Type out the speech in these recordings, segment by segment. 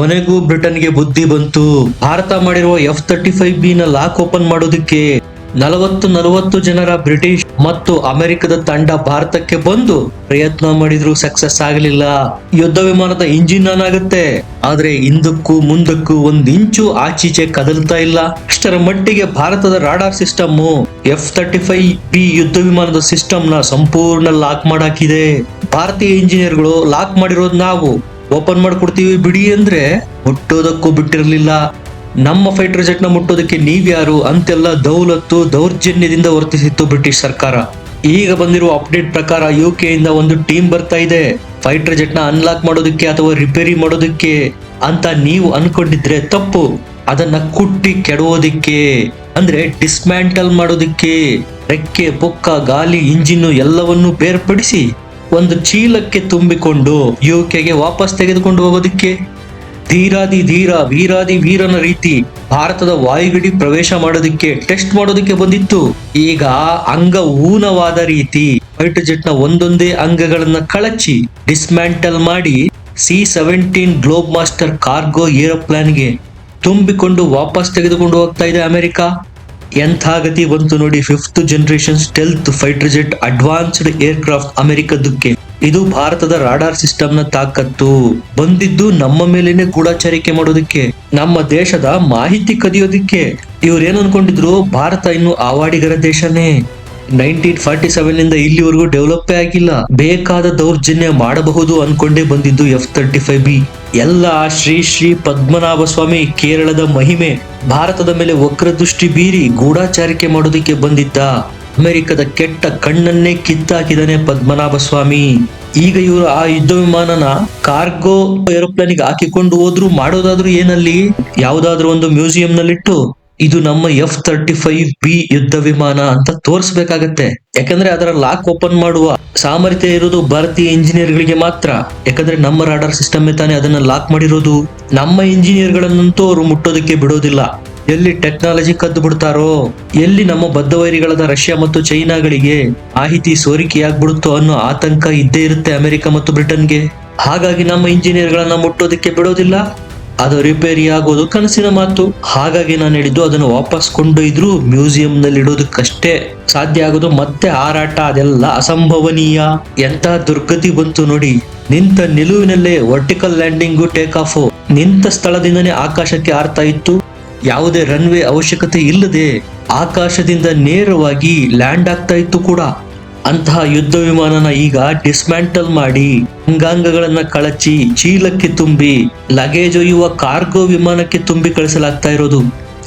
ಕೊನೆಗೂ ಬ್ರಿಟನ್ಗೆ ಬುದ್ಧಿ ಬಂತು. ಭಾರತ ಮಾಡಿರುವ ಎಫ್ ತರ್ಟಿ ಫೈವ್ ಬಿ ನ ಲಾಕ್ ಓಪನ್ ಮಾಡೋದಕ್ಕೆ ನಲವತ್ತು ನಲವತ್ತು ಜನರ ಬ್ರಿಟಿಷ್ ಮತ್ತು ಅಮೆರಿಕದ ತಂಡ ಭಾರತಕ್ಕೆ ಬಂದು ಪ್ರಯತ್ನ ಮಾಡಿದ್ರು ಸಕ್ಸಸ್ ಆಗಲಿಲ್ಲ. ಯುದ್ಧ ವಿಮಾನದ ಇಂಜಿನ್ ಆನ್ ಆಗುತ್ತೆ. ಆದ್ರೆ ಹಿಂದಕ್ಕೂ ಮುಂದಕ್ಕೂ ಒಂದ್ ಇಂಚು ಆಚೀಚೆ ಕದಲ್ತಾ ಇಲ್ಲ. ಅಷ್ಟರ ಮಟ್ಟಿಗೆ ಭಾರತದ radar system F thirty five B ಯುದ್ಧ ವಿಮಾನದ ಸಿಸ್ಟಮ್ನ ಸಂಪೂರ್ಣ ಲಾಕ್ ಮಾಡಾಕಿದೆ. ಭಾರತೀಯ ಇಂಜಿನಿಯರ್ಗಳು ಲಾಕ್ ಮಾಡಿರೋದು ನಾವು. ಓಪನ್ ಮಾಡ್ಕೊಡ್ತೀವಿ ಬಿಡಿ ಅಂದ್ರೆ ಮುಟ್ಟೋದಕ್ಕೂ ಬಿಟ್ಟಿರಲಿಲ್ಲ. ನಮ್ಮ ಫೈಟರ್ ಜೆಟ್ನ ಮುಟ್ಟೋದಕ್ಕೆ ನೀವ್ಯಾರು ಅಂತೆಲ್ಲ ದೌಲತ್ತು ದೌರ್ಜನ್ಯದಿಂದ ವರ್ತಿಸಿತ್ತು ಬ್ರಿಟಿಷ್ ಸರ್ಕಾರ. ಈಗ ಬಂದಿರುವ ಅಪ್ಡೇಟ್ ಪ್ರಕಾರ ಯು ಕೆ ಇಂದ ಒಂದು ಟೀಮ್ ಬರ್ತಾ ಇದೆ. ಫೈಟರ್ ಜೆಟ್ನ ಅನ್ಲಾಕ್ ಮಾಡೋದಕ್ಕೆ ಅಥವಾ ರಿಪೇರಿ ಮಾಡೋದಕ್ಕೆ ಅಂತ ನೀವು ಅನ್ಕೊಂಡಿದ್ರೆ ತಪ್ಪು. ಅದನ್ನ ಕುಟ್ಟಿ ಕೆಡವೋದಿಕ್ಕೆ ಅಂದ್ರೆ ಡಿಸ್ಮ್ಯಾಂಟಲ್ ಮಾಡೋದಿಕ್ಕೆ, ರೆಕ್ಕೆ, ಪೊಕ್ಕ, ಗಾಲಿ ಇಂಜಿನ್ ಎಲ್ಲವನ್ನೂ ಬೇರ್ಪಡಿಸಿ ಒಂದು ಚೀಲಕ್ಕೆ ತುಂಬಿಕೊಂಡು ಯು ಕೆಗೆ ವಾಪಸ್ ತೆಗೆದುಕೊಂಡು ಹೋಗೋದಿಕ್ಕೆ? ಧೀರಾದಿ ಧೀರ ವೀರಾದಿ ವೀರನ ರೀತಿ ಭಾರತದ ವಾಯುಗಡಿ ಪ್ರವೇಶ ಮಾಡೋದಕ್ಕೆ, ಟೆಸ್ಟ್ ಮಾಡೋದಕ್ಕೆ ಬಂದಿತ್ತು. ಈಗ ಅಂಗ ಊನವಾದ ರೀತಿ ಫೈಟರ್ ಜೆಟ್ನ ಒಂದೊಂದೇ ಅಂಗಗಳನ್ನ ಕಳಚಿ ಡಿಸ್ಮ್ಯಾಂಟಲ್ ಮಾಡಿ C seventeen globe master cargo ಏರೋಪ್ಲಾನ್ಗೆ ತುಂಬಿಕೊಂಡು ವಾಪಸ್ ತೆಗೆದುಕೊಂಡು ಹೋಗ್ತಾ ಇದೆ ಅಮೆರಿಕ. ಎಂಥ ಗತಿ ಬಂತು ನೋಡಿ fifth generation stealth fighter jet advanced aircraft ಅಮೆರಿಕದಕ್ಕೆ ಇದು ಭಾರತದ ರಾಡಾರ್ ಸಿಸ್ಟಮ್ನ ತಾಕತ್ತು. ಬಂದಿದ್ದು ನಮ್ಮ ಮೇಲೇನೆ ಗೂಢಾಚಾರಿಕೆ ಮಾಡೋದಕ್ಕೆ, ನಮ್ಮ ದೇಶದ ಮಾಹಿತಿ ಕದಿಯೋದಿಕ್ಕೆ. ಇವ್ರೇನ್ ಅನ್ಕೊಂಡಿದ್ರು? ಭಾರತ ಇನ್ನು ಆವಾಡಿಗರ ದೇಶನೇ. ನೈನ್ಟೀನ್ ಫಾರ್ಟಿ ಸೆವೆನ್ ಇಂದ ಇಲ್ಲಿವರೆಗೂ ಡೆವಲಪ್ ಆಗಿಲ್ಲ. ಬೇಕಾದ ದೌರ್ಜನ್ಯ ಮಾಡಬಹುದು ಅನ್ಕೊಂಡೇ ಬಂದಿದ್ದು ಎಫ್ ತರ್ಟಿ ಫೈವ್ ಬಿ. ಎಲ್ಲ ಶ್ರೀ ಶ್ರೀ ಪದ್ಮನಾಭ ಸ್ವಾಮಿ ಕೇರಳದ ಮಹಿಮೆ, ಭಾರತದ ಮೇಲೆ ವಕ್ರದೃಷ್ಟಿ ಬೀರಿ ಗೂಢಾಚಾರಿಕೆ ಮಾಡೋದಕ್ಕೆ ಬಂದಿದ್ದ ಅಮೆರಿಕದ ಕೆಟ್ಟ ಕಣ್ಣನ್ನೇ ಕಿತ್ತಾಕಿದಾನೆ ಪದ್ಮನಾಭ ಸ್ವಾಮಿ ಈಗ ಇವರು ಆ ಯುದ್ಧ ವಿಮಾನನ ಕಾರ್ಗೋ ಏರೋಪ್ಲೇನ್ಗೆ ಹಾಕಿಕೊಂಡು ಹೋದ್ರು ಮಾಡೋದಾದ್ರೂ ಏನಲ್ಲಿ? ಯಾವ್ದಾದ್ರು ಒಂದು ಮ್ಯೂಸಿಯಂ ನಲ್ಲಿಟ್ಟು ಇದು ನಮ್ಮ ಎಫ್ ತರ್ಟಿ ಫೈವ್ ಬಿ ಯುದ್ಧ ವಿಮಾನ ಅಂತ ತೋರಿಸಬೇಕಾಗತ್ತೆ. ಯಾಕಂದ್ರೆ ಅದರ ಲಾಕ್ ಓಪನ್ ಮಾಡುವ ಸಾಮರ್ಥ್ಯ ಇರೋದು ಭಾರತೀಯ ಇಂಜಿನಿಯರ್ ಗಳಿಗೆ ಮಾತ್ರ. ಯಾಕಂದ್ರೆ ನಮ್ಮ ರಾಡರ್ ಸಿಸ್ಟಮ್ ತಾನೇ ಅದನ್ನ ಲಾಕ್ ಮಾಡಿರೋದು. ನಮ್ಮ ಇಂಜಿನಿಯರ್ ಗಳನ್ನಂತೂ ಅವರು ಮುಟ್ಟೋದಕ್ಕೆ ಬಿಡೋದಿಲ್ಲ. ಎಲ್ಲಿ ಟೆಕ್ನಾಲಜಿ ಕದ್ದು ಬಿಡ್ತಾರೋ, ಎಲ್ಲಿ ನಮ್ಮ ಬದ್ಧವೈರಿಗಳಾದ ರಷ್ಯಾ ಮತ್ತು ಚೈನಾಗಳಿಗೆ ಮಾಹಿತಿ ಸೋರಿಕೆಯಾಗ್ಬಿಡುತ್ತೋ ಅನ್ನೋ ಆತಂಕ ಇದ್ದೇ ಇರುತ್ತೆ ಅಮೆರಿಕ ಮತ್ತು ಬ್ರಿಟನ್ಗೆ. ಹಾಗಾಗಿ ನಮ್ಮ ಇಂಜಿನಿಯರ್ ಗಳನ್ನ ಮುಟ್ಟೋದಕ್ಕೆ ಬಿಡೋದಿಲ್ಲ. ಅದು ರಿಪೇರಿ ಆಗೋದು, ಕನಸಿನ ಮಾತು. ಹಾಗಾಗಿ ನಾನು ಹೇಳಿದ್ದು, ಅದನ್ನು ವಾಪಸ್ ಕೊಂಡೊಯ್ದ್ರು ಮ್ಯೂಸಿಯಂ ನಲ್ಲಿ ಇಡೋದಕ್ಕಷ್ಟೇ ಸಾಧ್ಯ ಆಗೋದು ಮತ್ತೆ ಹಾರಾಟ, ಅದೆಲ್ಲ ಅಸಂಭವನೀಯ. ಎಂತ ದುರ್ಗತಿ ಬಂತು ನೋಡಿ. ನಿಂತ ನಿಲುವಿನಲ್ಲೇ ವರ್ಟಿಕಲ್ ಲ್ಯಾಂಡಿಂಗು ಟೇಕ್ ಆಫ್ ನಿಂತ ಸ್ಥಳದಿಂದನೇ ಆಕಾಶಕ್ಕೆ ಹಾರ್ತಾ ಇತ್ತು. ಯಾವುದೇ ರನ್ವೇ ಅವಶ್ಯಕತೆ ಇಲ್ಲದೆ ಆಕಾಶದಿಂದ ನೇರವಾಗಿ ಲ್ಯಾಂಡ್ ಆಗ್ತಾ ಇತ್ತು ಕೂಡ. ಅಂತಹ ಯುದ್ಧ ವಿಮಾನನ ಈಗ ಡಿಸ್ಮ್ಯಾಂಟಲ್ ಮಾಡಿ ಅಂಗಾಂಗಗಳನ್ನ ಕಳಚಿ ಚೀಲಕ್ಕೆ ತುಂಬಿ ಲಗೇಜ್ ಒಯ್ಯುವ ಕಾರ್ಗೋ ವಿಮಾನಕ್ಕೆ ತುಂಬಿ ಕಳಿಸಲಾಗ್ತಾ ಇರೋದು.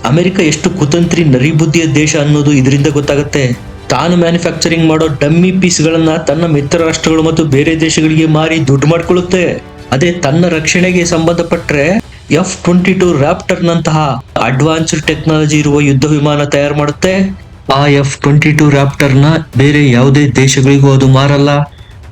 ಅಮೆರಿಕ ಎಷ್ಟು ಕುತಂತ್ರಿ ನರಿಬುದ್ಧಿಯ ದೇಶ ಅನ್ನೋದು ಇದರಿಂದ ಗೊತ್ತಾಗುತ್ತೆ. ತಾನು ಮ್ಯಾನುಫ್ಯಾಕ್ಚರಿಂಗ್ ಮಾಡೋ ಡಮ್ಮಿ ಪೀಸ್ಗಳನ್ನ ತನ್ನ ಮಿತ್ರ ರಾಷ್ಟ್ರಗಳು ಮತ್ತು ಬೇರೆ ದೇಶಗಳಿಗೆ ಮಾರಿ ದುಡ್ಡು ಮಾಡ್ಕೊಳ್ಳುತ್ತೆ. ಅದೇ ತನ್ನ ರಕ್ಷಣೆಗೆ ಸಂಬಂಧಪಟ್ಟರೆ ಎಫ್ ಟ್ವೆಂಟಿ ಟು ರ್ಯಾಪ್ಟರ್ ನಂತಹ ಅಡ್ವಾನ್ಸ್ಡ್ ಟೆಕ್ನಾಲಜಿ ಇರುವ ಯುದ್ಧ ವಿಮಾನ ತಯಾರು ಮಾಡುತ್ತೆ. ಆ ಎಫ್ ಟ್ವೆಂಟಿ ಟು ರ್ಯಾಪ್ಟರ್ನ ಬೇರೆ ಯಾವುದೇ ದೇಶಗಳಿಗೂ ಅದು ಮಾರಲ್ಲ.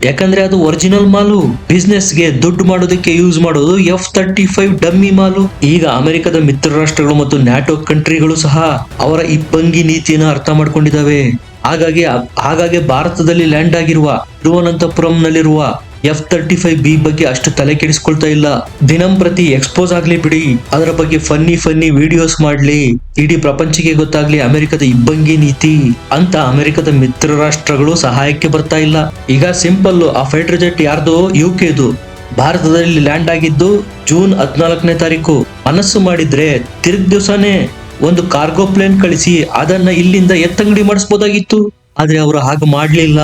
ಯಾಕಂದ್ರೆ ಅದು ಒರಿಜಿನಲ್ ಮಾಲು ಬಿಸ್ನೆಸ್ಗೆ ದುಡ್ಡು ಮಾಡೋದಕ್ಕೆ ಯೂಸ್ ಮಾಡೋದು ಎಫ್ ತರ್ಟಿ ಫೈವ್ ಡಮ್ಮಿ ಮಾಲು. ಈಗ ಅಮೆರಿಕದ ಮಿತ್ರ ರಾಷ್ಟ್ರಗಳು ಮತ್ತು ನ್ಯಾಟೋ ಕಂಟ್ರಿಗಳು ಸಹ ಅವರ ಇಬ್ಬಂಗಿ ನೀತಿಯನ್ನು ಅರ್ಥ ಮಾಡ್ಕೊಂಡಿದ್ದಾವೆ. ಹಾಗಾಗಿ ಹಾಗಾಗಿ ಭಾರತದಲ್ಲಿ ಲ್ಯಾಂಡ್ ಆಗಿರುವ ತಿರುವನಂತಪುರಂನಲ್ಲಿರುವ ಎಫ್ ತರ್ಟಿ ಫೈವ್ ಬಿ ಬಗ್ಗೆ ಅಷ್ಟು ತಲೆ ಕೆಡಿಸ್ಕೊಳ್ತಾ ಇಲ್ಲ. ದಿನಂಪ್ರತಿ ಎಕ್ಸ್ಪೋಸ್ ಆಗ್ಲಿ ಬಿಡಿ. ಅದರ ಬಗ್ಗೆ ಫನ್ನಿ ಫನ್ನಿ ವಿಡಿಯೋಸ್ ಮಾಡ್ಲಿ. ಇಡೀ ಪ್ರಪಂಚಕ್ಕೆ ಗೊತ್ತಾಗ್ಲಿ ಅಮೆರಿಕದ ಇಬ್ಬಂಗಿ ನೀತಿ. ಅಂತ ಅಮೆರಿಕದ ಮಿತ್ರ ರಾಷ್ಟ್ರಗಳು ಸಹಾಯಕ್ಕೆ ಬರ್ತಾ ಇಲ್ಲ. ಈಗ ಸಿಂಪಲ್ ಆ ಫೈಟರ್ ಜೆಟ್ ಯಾರ್ದು? ಯು ಕೆದು ಭಾರತದಲ್ಲಿ ಲ್ಯಾಂಡ್ ಆಗಿದ್ದು ಜೂನ್ ಹದಿನಾಲ್ಕನೇ ತಾರೀಕು. ಮನಸ್ಸು ಮಾಡಿದ್ರೆ ತಿರುಗ್ ದಿವಸನೇ ಒಂದು ಕಾರ್ಗೋ ಪ್ಲೇನ್ ಕಳಿಸಿ ಅದನ್ನ ಇಲ್ಲಿಂದ ಎತ್ತಂಗಡಿ ಮಾಡಿಸ್ಬೋದಾಗಿತ್ತು. ಆದ್ರೆ ಅವರು ಹಾಗೆ ಮಾಡ್ಲಿಲ್ಲ.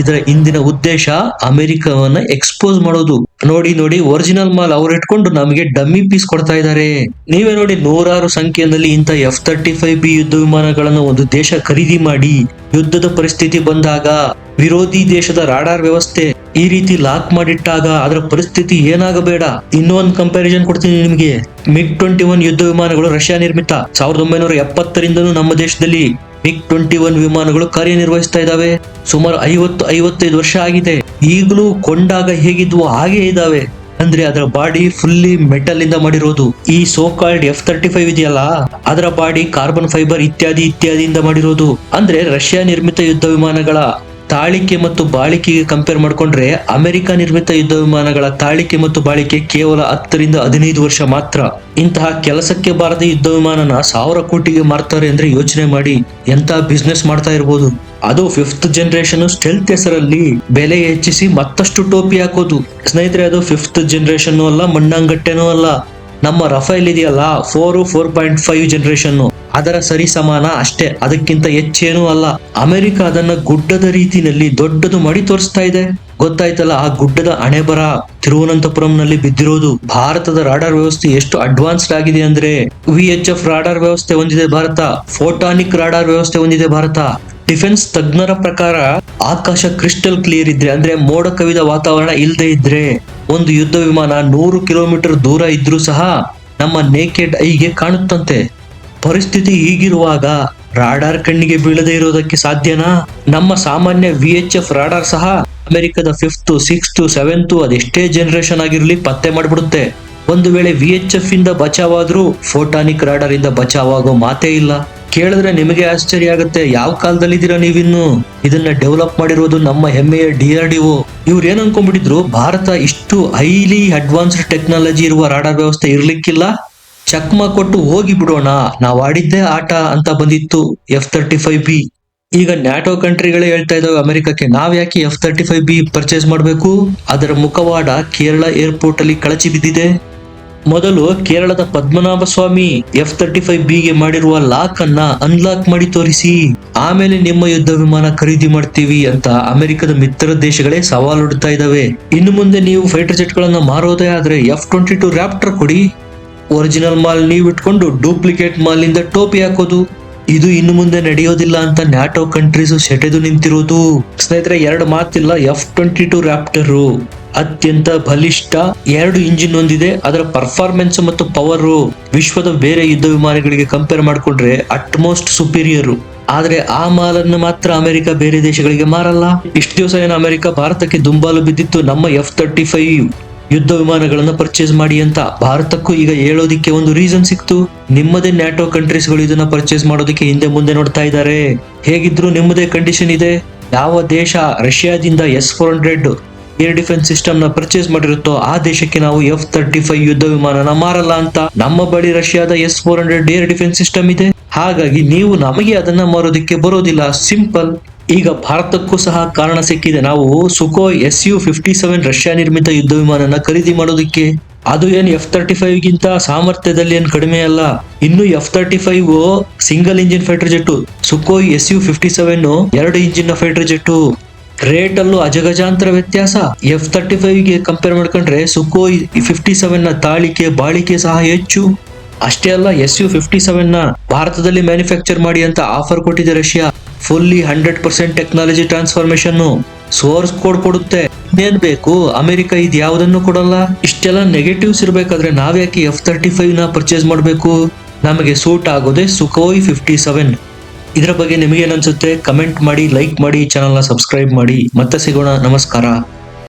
ಇದರ ಹಿಂದಿನ ಉದ್ದೇಶ ಅಮೆರಿಕವನ್ನ ಎಕ್ಸ್ಪೋಸ್ ಮಾಡೋದು. ನೋಡಿ ನೋಡಿ ಒರಿಜಿನಲ್ ಮಾಲ್ ಅವ್ರು ಇಟ್ಕೊಂಡು ನಮಗೆ ಡಮ್ಮಿ ಪೀಸ್ ಕೊಡ್ತಾ ಇದ್ದಾರೆ ನೀವೇ ನೋಡಿ ನೂರಾರು ಸಂಖ್ಯೆಯಲ್ಲಿ ಇಂಥ ಎಫ್ ತರ್ಟಿ ಫೈವ್ ಬಿ ಯುದ್ಧ ವಿಮಾನಗಳನ್ನು ಒಂದು ದೇಶ ಖರೀದಿ ಮಾಡಿ ಯುದ್ಧದ ಪರಿಸ್ಥಿತಿ ಬಂದಾಗ, ವಿರೋಧಿ ದೇಶದ ರಾಡಾರ್ ವ್ಯವಸ್ಥೆ ಈ ರೀತಿ ಲಾಕ್ ಮಾಡಿಟ್ಟಾಗ ಅದರ ಪರಿಸ್ಥಿತಿ ಏನಾಗಬೇಡ. ಇನ್ನೊಂದು ಕಂಪ್ಯಾರಿಸನ್ ಕೊಡ್ತೀನಿ ನಿಮಗೆ. ಮಿಗ್ ಟ್ವೆಂಟಿ ಒನ್ ಯುದ್ಧ ವಿಮಾನಗಳು ರಷ್ಯಾ ನಿರ್ಮಿತ. ಸಾವಿರದ ಒಂಬೈನೂರ ಎಪ್ಪತ್ತರಿಂದನೂ ನಮ್ಮ ದೇಶದಲ್ಲಿ ಮಿಗ್ ಟ್ವೆಂಟಿ ಒನ್ ವಿಮಾನಗಳು ಕಾರ್ಯನಿರ್ವಹಿಸ್ತಾ ಇದಾವೆ ಸುಮಾರು ಐವತ್ತು, ಐವತ್ತೈದು ವರ್ಷ ಆಗಿದೆ. ಈಗಲೂ ಕೊಂಡಾಗ ಹೇಗಿದ್ವು ಹಾಗೆ ಇದಾವೆ ಅಂದ್ರೆ ಅದರ ಬಾಡಿ ಫುಲ್ಲಿ ಮೆಟಲ್ ಇಂದ ಮಾಡಿರೋದು. ಈ so called F thirty five ಇದೆಯಲ್ಲ, ಅದರ ಬಾಡಿ ಕಾರ್ಬನ್ ಫೈಬರ್ ಇತ್ಯಾದಿ, ಇತ್ಯಾದಿಯಿಂದ ಮಾಡಿರೋದು. ಅಂದ್ರೆ ರಷ್ಯಾ ನಿರ್ಮಿತ ಯುದ್ಧ ವಿಮಾನಗಳ ತಾಳಿಕೆ ಮತ್ತು ಬಾಳಿಕೆಗೆ ಕಂಪೇರ್ ಮಾಡಿಕೊಂಡ್ರೆ ಅಮೆರಿಕ ನಿರ್ಮಿತ ಯುದ್ಧ ವಿಮಾನಗಳ ತಾಳಿಕೆ ಮತ್ತು ಬಾಳಿಕೆ ಕೇವಲ ಹತ್ತರಿಂದ ಹದಿನೈದು ವರ್ಷ ಮಾತ್ರ. ಇಂತಹ ಕೆಲಸಕ್ಕೆ ಬಾರದ ಯುದ್ಧ ವಿಮಾನನ ಸಾವಿರ ಕೋಟಿಗೆ ಮಾರ್ತಾರೆ ಅಂದ್ರೆ ಯೋಚನೆ ಮಾಡಿ, ಎಂತ ಬಿಸ್ನೆಸ್ ಮಾಡ್ತಾ ಇರ್ಬೋದು. ಅದು ಫಿಫ್ತ್ ಜನರೇಷನ್ ಸ್ಟೆಲ್ತ್ ಹೆಸರಲ್ಲಿ ಬೆಲೆ ಹೆಚ್ಚಿಸಿ ಮತ್ತಷ್ಟು ಟೋಪಿ ಹಾಕೋದು. ಸ್ನೇಹಿತರೆ, ಅದು ಫಿಫ್ತ್ ಜನರೇಷನ್ ಅಲ್ಲ, ಮಣ್ಣಂಗಟ್ಟೆನೂ ಅಲ್ಲ. ನಮ್ಮ ರಫೇಲ್ ಇದೆಯಲ್ಲ four four point five generation ಅದರ ಸರಿ ಸಮಾನ ಅಷ್ಟೇ, ಅದಕ್ಕಿಂತ ಹೆಚ್ಚೇನೂ ಅಲ್ಲ. ಅಮೆರಿಕ ಅದನ್ನ ಗುಡ್ಡದ ರೀತಿನಲ್ಲಿ ದೊಡ್ಡದು ಮಡಿ ತೋರಿಸ್ತಾ ಇದೆ. ಗೊತ್ತಾಯ್ತಲ್ಲ, ಆ ಗುಡ್ಡದ ಹಣೆಬರ ತಿರುವನಂತಪುರಂನಲ್ಲಿ ಬಿದ್ದಿರೋದು. ಭಾರತದ ರಾಡಾರ್ ವ್ಯವಸ್ಥೆ ಎಷ್ಟು ಅಡ್ವಾನ್ಸ್ಡ್ ಆಗಿದೆ ಅಂದ್ರೆ ವಿ ಎಚ್ ಎಫ್ ರಾಡಾರ್ ವ್ಯವಸ್ಥೆ ಹೊಂದಿದೆ ಭಾರತ. ಫೋಟಾನಿಕ್ ರಾಡಾರ್ ವ್ಯವಸ್ಥೆ ಹೊಂದಿದೆ ಭಾರತ. ಡಿಫೆನ್ಸ್ ತಜ್ಞರ ಪ್ರಕಾರ ಆಕಾಶ ಕ್ರಿಸ್ಟಲ್ ಕ್ಲಿಯರ್ ಇದ್ರೆ, ಅಂದ್ರೆ ಮೋಡ ಕವಿದ ವಾತಾವರಣ ಇಲ್ಲದೆ ಇದ್ರೆ, ಒಂದು ಯುದ್ಧ ವಿಮಾನ ನೂರು ಕಿಲೋಮೀಟರ್ ದೂರ ಇದ್ರೂ ಸಹ ನಮ್ಮ ನೇಕೆಡ್ ಐಗೆ ಕಾಣುತ್ತಂತೆ. ಪರಿಸ್ಥಿತಿ ಹೀಗಿರುವಾಗ ರಾಡಾರ್ ಕಣ್ಣಿಗೆ ಬೀಳದೆ ಇರೋದಕ್ಕೆ ಸಾಧ್ಯನಾ? ನಮ್ಮ ಸಾಮಾನ್ಯ ವಿ ಎಚ್ ಎಫ್ ರಾಡಾರ್ ಸಹ ಅಮೆರಿಕದ ಫಿಫ್ತ್, ಸಿಕ್ಸ್ತ್, ಸೆವೆಂತ್ ಅದೆಷ್ಟೇ ಜನರೇಷನ್ ಆಗಿರಲಿ ಪತ್ತೆ ಮಾಡಿಬಿಡುತ್ತೆ. ಒಂದು ವೇಳೆ ವಿ ಎಚ್ ಎಫ್ ಇಂದ ಬಚಾವಾದ್ರೂ ಫೋಟಾನಿಕ್ ರಾಡಾರ್ ಇಂದ ಬಚಾವಾಗೋ ಮಾತೇ ಇಲ್ಲ. ಕೇಳಿದ್ರೆ ನಿಮಗೆ ಆಶ್ಚರ್ಯ ಆಗುತ್ತೆ. ಯಾವ ಕಾಲದಲ್ಲಿದ್ದೀರಾ ನೀವಿನ್ನು? ಇದನ್ನ ಡೆವಲಪ್ ಮಾಡಿರೋದು ನಮ್ಮ ಹೆಮ್ಮೆಯ ಡಿ ಆರ್ ಡಿ ಒ. ಇವ್ರು ಏನ್ ಅನ್ಕೊಂಡ್ಬಿಟ್ಟಿದ್ರು, ಭಾರತ ಇಷ್ಟು ಹೈಲಿ ಅಡ್ವಾನ್ಸ್ಡ್ ಟೆಕ್ನಾಲಜಿ ಇರುವ ರಾಡಾರ್ ವ್ಯವಸ್ಥೆ ಇರ್ಲಿಕ್ಕಿಲ್ಲ. ಚಕ್ಮ ಕೊಟ್ಟು ಹೋಗಿ ಬಿಡೋಣ. ನಾವ್ ಆಡಿದ್ದೇ ಆಟ ಅಂತ ಬಂದಿತ್ತು ಎಫ್ ತರ್ಟಿ ಫೈವ್ ಬಿ ಈಗ ನ್ಯಾಟೋ ಕಂಟ್ರಿಗಳೇ ಹೇಳ್ತಾ ಇದಾವೆ ಅಮೆರಿಕಕ್ಕೆ. ನಾವ್ ಯಾಕೆ F thirty five B purchase ಮಾಡಬೇಕು? ಅದರ ಮುಖವಾಡ ಕೇರಳ ಏರ್ಪೋರ್ಟ್ ಅಲ್ಲಿ ಕಳಚಿ ಬಿದ್ದಿದೆ. ಮೊದಲು ಕೇರಳದ ಪದ್ಮನಾಭ ಸ್ವಾಮಿ ಎಫ್ ತರ್ಟಿ ಫೈವ್ ಬಿಗೆ ಮಾಡಿರುವ ಲಾಕ್ ಅನ್ನ ಅನ್ಲಾಕ್ ಮಾಡಿ ತೋರಿಸಿ. ಆಮೇಲೆ ನಿಮ್ಮ ಯುದ್ಧ ವಿಮಾನ ಖರೀದಿ ಮಾಡ್ತೀವಿ ಅಂತ ಅಮೆರಿಕದ ಮಿತ್ರ ದೇಶಗಳೇ ಸವಾಲೊಡ್ತಾ ಇದಾವೆ. ಇನ್ನು ಮುಂದೆ ನೀವು ಫೈಟರ್ ಜೆಟ್ ಗಳನ್ನ ಮಾರೋದೇ ಆದ್ರೆ ಎಫ್ ಟ್ವೆಂಟಿ ಟು ರ್ಯಾಪ್ಟರ್ ಕೊಡಿ. ಒರಿಜಿನಲ್ ಮಾಲ್ ನೀವು ಇಟ್ಕೊಂಡು ಡೂಪ್ಲಿಕೇಟ್ ಮಾಲ್ ಇಂದ ಟೋಪಿ ಹಾಕೋದು. ಇದು ಇನ್ನು ಮುಂದೆ ನಡೆಯೋದಿಲ್ಲ ಅಂತ ನ್ಯಾಟೋ ಕಂಟ್ರೀಸ್ ಸೆಟೆದು ನಿಂತಿರೋದು. ಸ್ನೇಹಿತರೆ, ಎರಡು ಮಾತಿಲ್ಲ ಎಫ್ ಟ್ವೆಂಟಿ ಟು ರ್ಯಾಪ್ಟರ್ ಅತ್ಯಂತ ಬಲಿಷ್ಠ ಎರಡು ಇಂಜಿನ್ ಹೊಂದಿದೆ ಅದರ ಪರ್ಫಾರ್ಮೆನ್ಸ್ ಮತ್ತು ಪವರ್ ವಿಶ್ವದ ಬೇರೆ ಯುದ್ಧ ವಿಮಾನಗಳಿಗೆ ಕಂಪೇರ್ ಮಾಡಿಕೊಂಡ್ರೆ ಅಟ್ಮೋಸ್ಟ್ ಸುಪೀರಿಯರ್ ಆದ್ರೆ ಆ ಮಾಲನ್ನು ಮಾತ್ರ ಅಮೆರಿಕ ಬೇರೆ ದೇಶಗಳಿಗೆ ಮಾರಲ್ಲ. ಇಷ್ಟು ದಿವಸ ಏನು ಅಮೆರಿಕ ಭಾರತಕ್ಕೆ ದುಂಬಾಲು ಬಿದ್ದಿತ್ತು. ನಮ್ಮ ಎಫ್ ತರ್ಟಿ ಫೈವ್ ಯುದ್ಧ ವಿಮಾನಗಳನ್ನು ಪರ್ಚೇಸ್ ಮಾಡಿ ಅಂತ. ಭಾರತಕ್ಕೂ ಈಗ ಹೇಳೋದಿಕ್ಕೆ ಒಂದು ರೀಸನ್ ಸಿಕ್ತು. ನಿಮ್ಮದೇ ನ್ಯಾಟೋ ಕಂಟ್ರೀಸ್ಗಳು ಇದನ್ನ ಪರ್ಚೇಸ್ ಮಾಡೋದಕ್ಕೆ ಹಿಂದೆ ಮುಂದೆ ನೋಡ್ತಾ ಇದ್ದಾರೆ. ಹೇಗಿದ್ರು ನಿಮ್ಮದೇ ಕಂಡೀಷನ್ ಇದೆ. ಯಾವ ದೇಶ ರಷ್ಯಾದಿಂದ S four hundred air defence ಸಿಸ್ಟಮ್ನ ಪರ್ಚೇಸ್ ಮಾಡಿರುತ್ತೋ, ಆ ದೇಶಕ್ಕೆ ನಾವು ಎಫ್ ತರ್ಟಿ ಫೈವ್ ಯುದ್ಧ ವಿಮಾನನ ಮಾರಲ್ಲ ಅಂತ. ನಮ್ಮ ಬಳಿ ರಷ್ಯಾದ S four hundred air defence system ಇದೆ. ಹಾಗಾಗಿ ನೀವು ನಮಗೆ ಅದನ್ನ ಮಾರೋದಕ್ಕೆ ಬರೋದಿಲ್ಲ. ಸಿಂಪಲ್. ಈಗ ಭಾರತಕ್ಕೂ ಸಹ ಕಾರಣ ಸಿಕ್ಕಿದೆ. ನಾವು Sukhoi S U fifty seven Russia ನಿರ್ಮಿತ ಯುದ್ಧ ವಿಮಾನನ ಖರೀದಿ ಮಾಡೋದಕ್ಕೆ. ಅದು ಏನ್ ಎಫ್ ತರ್ಟಿ ಫೈವ್ ಗಿಂತ ಸಾಮರ್ಥ್ಯದಲ್ಲಿ ಏನ್ ಕಡಿಮೆ ಅಲ್ಲ. ಇನ್ನು F thirty five single engine fighter jet Sukhoi S U fifty seven ಎರಡು ಇಂಜಿನ್ ಫೈಟರ್ ಜೆಟ್ ರೇಟ್ ಅಲ್ಲೂ ಅಜಗಜಾಂತರ ವ್ಯತ್ಯಾಸ. ಎಫ್ ತರ್ಟಿ ಫೈವ್ಗೆ ಕಂಪೇರ್ ಮಾಡ್ಕೊಂಡ್ರೆ ಸುಕೋಯ್ ಫಿಫ್ಟಿ ಸೆವೆನ್ನ ತಾಳಿಕೆ, ಬಾಳಿಕೆ ಸಹ ಹೆಚ್ಚು. ಅಷ್ಟೇ ಅಲ್ಲ ಎಸ್ ಯು ಫಿಫ್ಟಿ ಸೆವೆನ್ನ ಭಾರತದಲ್ಲಿ ಮ್ಯಾನುಫ್ಯಾಕ್ಚರ್ ಮಾಡಿ ಅಂತ ಆಫರ್ ಕೊಟ್ಟಿದೆ Russia. Fully hundred percent technology transformation source code ಕೊಡುತ್ತೆ. ಇನ್ನೇನ್ ಬೇಕು? ಅಮೆರಿಕ ಇದು ಯಾವುದನ್ನು ಕೊಡಲ್ಲ? ಇಷ್ಟೆಲ್ಲ ನೆಗೆಟಿವ್ಸ್ ಇರಬೇಕಾದ್ರೆ ನಾವ್ಯಾಕೆ ಎಫ್ ತರ್ಟಿ ಫೈವ್ನ ಪರ್ಚೇಸ್ ಮಾಡಬೇಕು? ನಮಗೆ ಸೂಟ್ ಆಗೋದೇ ಸುಖೋಯ್ ಫಿಫ್ಟಿ ಸೆವೆನ್ ಇದರ ಬಗ್ಗೆ ನಿಮಗೇನನ್ಸುತ್ತೆ ಕಮೆಂಟ್ ಮಾಡಿ ಲೈಕ್ ಮಾಡಿ ಚಾನಲ್ನ ಸಬ್ಸ್ಕ್ರೈಬ್ ಮಾಡಿ. ಮತ್ತೆ ಸಿಗೋಣ. ನಮಸ್ಕಾರ.